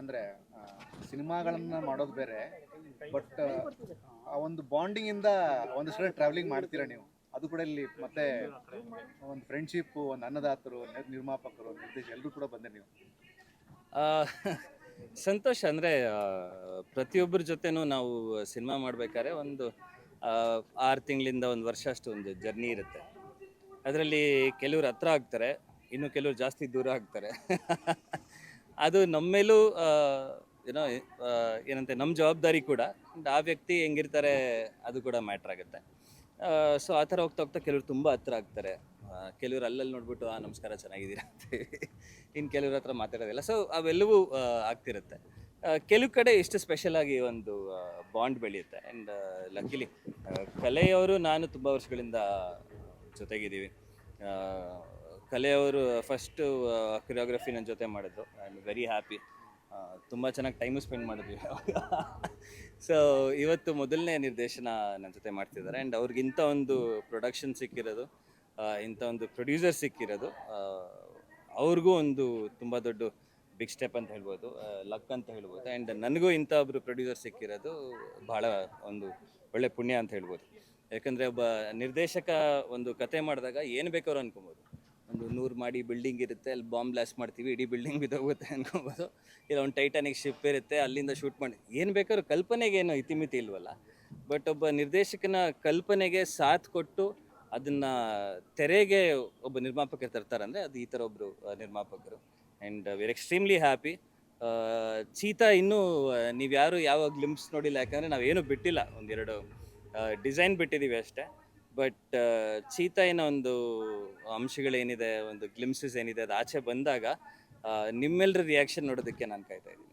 ಅಂದರೆ ಸಿನಿಮಾಗಳನ್ನ ಮಾಡೋದು ಬೇರೆ ಬಟ್ ಆ ಒಂದು ಬಾಂಡಿಂಗಿಂದ ಒಂದು ಸಲ ಟ್ರಾವೆಲಿಂಗ್ ಮಾಡ್ತೀರಾ ನೀವು? ಅದು ಕೂಡ ಇಲ್ಲಿ ಮತ್ತೆ ಒಂದು ಫ್ರೆಂಡ್ಶಿಪ್ಪು ಒಂದು ಅನ್ನದಾತರು ನಿರ್ಮಾಪಕರು ನಿರ್ದೇಶ ಎಲ್ಲರೂ ಕೂಡ ಬಂದೆ ನೀವು? ಸಂತೋಷ ಅಂದರೆ ಪ್ರತಿಯೊಬ್ಬರ ಜೊತೆನೂ ನಾವು ಸಿನಿಮಾ ಮಾಡ್ಬೇಕಾದ್ರೆ ಒಂದು ಆರು ತಿಂಗಳಿಂದ ಒಂದು ವರ್ಷ ಅಷ್ಟು ಒಂದು ಜರ್ನಿ ಇರುತ್ತೆ. ಅದರಲ್ಲಿ ಕೆಲವ್ರು ಹತ್ರ ಆಗ್ತಾರೆ, ಇನ್ನು ಕೆಲವ್ರು ಜಾಸ್ತಿ ದೂರ ಆಗ್ತಾರೆ. ಅದು ನಮ್ಮ ಮೇಲೂ ಏನೋ ಏನಂತೆ ನಮ್ಮ ಜವಾಬ್ದಾರಿ ಕೂಡ. ಆ ವ್ಯಕ್ತಿ ಹೆಂಗಿರ್ತಾರೆ, ಅದು ಕೂಡ ಮ್ಯಾಟ್ರ್ ಆಗುತ್ತೆ. ಸೊ ಆ ಥರ ಹೋಗ್ತಾ ಹೋಗ್ತಾ ಕೆಲವ್ರು ತುಂಬ ಹತ್ರ ಆಗ್ತಾರೆ. ಕೆಲವರು ಅಲ್ಲಲ್ಲಿ ನೋಡ್ಬಿಟ್ಟು, ಆ, ನಮಸ್ಕಾರ, ಚೆನ್ನಾಗಿದ್ದೀರಾ? ಅಂತೀವಿ ಇನ್ನು ಕೆಲವ್ರ ಹತ್ರ ಮಾತಾಡೋದಿಲ್ಲ. ಸೊ ಅವೆಲ್ಲವೂ ಆಗ್ತಿರುತ್ತೆ. ಕೆಲವು ಕಡೆ ಇಷ್ಟು ಸ್ಪೆಷಲ್ ಆಗಿ ಒಂದು ಬಾಂಡ್ ಬೆಳೆಯುತ್ತೆ. ಆ್ಯಂಡ್ ಲಕ್ಕಿಲಿ ಕಲೆಯವರು ನಾನು ತುಂಬ ವರ್ಷಗಳಿಂದ ಜೊತೆಗಿದ್ದೀವಿ. ಕಲೆಯವರು ಫಸ್ಟು ಕೊರಿಯೋಗ್ರಫಿ ನನ್ನ ಜೊತೆ ಮಾಡಿದ್ರು. ಐ ಆಮ್ ವೆರಿ ಹ್ಯಾಪಿ ತುಂಬ ಚೆನ್ನಾಗಿ ಟೈಮು ಸ್ಪೆಂಡ್ ಮಾಡಿದ್ವಿ. ಸೊ ಇವತ್ತು ಮೊದಲನೇ ನಿರ್ದೇಶನ ನನ್ನ ಜೊತೆ ಮಾಡ್ತಿದ್ದಾರೆ. ಆ್ಯಂಡ್ ಅವ್ರಿಗಿಂತ ಒಂದು ಪ್ರೊಡಕ್ಷನ್ ಸಿಕ್ಕಿರೋದು ಇಂಥ ಒಂದು ಪ್ರೊಡ್ಯೂಸರ್ ಸಿಕ್ಕಿರೋದು ಅವ್ರಿಗೂ ಒಂದು ತುಂಬ ದೊಡ್ಡ ಬಿಗ್ ಸ್ಟೆಪ್ ಅಂತ ಹೇಳ್ಬೋದು ಲಕ್ ಅಂತ ಹೇಳ್ಬೋದು. ಆ್ಯಂಡ್ ನನಗೂ ಇಂಥ ಒಬ್ಬರು ಪ್ರೊಡ್ಯೂಸರ್ ಸಿಕ್ಕಿರೋದು ಭಾಳ ಒಂದು ಒಳ್ಳೆ ಪುಣ್ಯ ಅಂತ ಹೇಳ್ಬೋದು. ಯಾಕಂದರೆ ಒಬ್ಬ ನಿರ್ದೇಶಕ ಒಂದು ಕತೆ ಮಾಡಿದಾಗ ಏನು ಬೇಕಾದ್ರೂ ಅನ್ಕೊಬೋದು. ಒಂದು ನೂರು ಮಾಡಿ ಬಿಲ್ಡಿಂಗ್ ಇರುತ್ತೆ, ಅಲ್ಲಿ ಬಾಂಬ್ ಬ್ಲಾಸ್ಟ್ ಮಾಡ್ತೀವಿ, ಇಡೀ ಬಿಲ್ಡಿಂಗ್ ಬಿದ್ದೋಗುತ್ತೆ ಅನ್ಕೊಬೋದು. ಇಲ್ಲ, ಒಂದು ಟೈಟಾನಿಕ್ ಶಿಪ್ ಇರುತ್ತೆ, ಅಲ್ಲಿಂದ ಶೂಟ್ ಮಾಡಿ. ಏನು ಬೇಕಾದ್ರೂ ಕಲ್ಪನೆಗೆ ಏನು ಇತಿಮಿತಿ ಇಲ್ವಲ್ಲ. ಬಟ್ ಒಬ್ಬ ನಿರ್ದೇಶಕನ ಕಲ್ಪನೆಗೆ ಸಾಥ್ ಕೊಟ್ಟು ಅದನ್ನು ತೆರೆಗೆ ಒಬ್ಬ ನಿರ್ಮಾಪಕರು ತರ್ತಾರಂದರೆ ಅದು ಈ ಥರ ಒಬ್ಬರು ನಿರ್ಮಾಪಕರು. ಆ್ಯಂಡ್ ವಿರ್ ಎಕ್ಸ್ಟ್ರೀಮ್ಲಿ ಹ್ಯಾಪಿ ಚೀತಾ ಇನ್ನೂ ನೀವು ಯಾರು ಯಾವ ಗ್ಲಿಮ್ಸ್ ನೋಡಿಲ್ಲ, ಯಾಕಂದರೆ ನಾವೇನು ಬಿಟ್ಟಿಲ್ಲ. ಒಂದೆರಡು ಡಿಸೈನ್ ಬಿಟ್ಟಿದ್ದೀವಿ ಅಷ್ಟೇ. ಬಟ್ ಚೀತಾಯಿನ ಒಂದು ಅಂಶಗಳೇನಿದೆ ಒಂದು ಗ್ಲಿಮ್ಸಸ್ ಏನಿದೆ ಅದು ಆಚೆ ಬಂದಾಗ ನಿಮ್ಮೆಲ್ಲರ ರಿಯಾಕ್ಷನ್ ನೋಡೋದಕ್ಕೆ ನಾನು ಕಾಯ್ತಾ ಇದ್ದೀನಿ.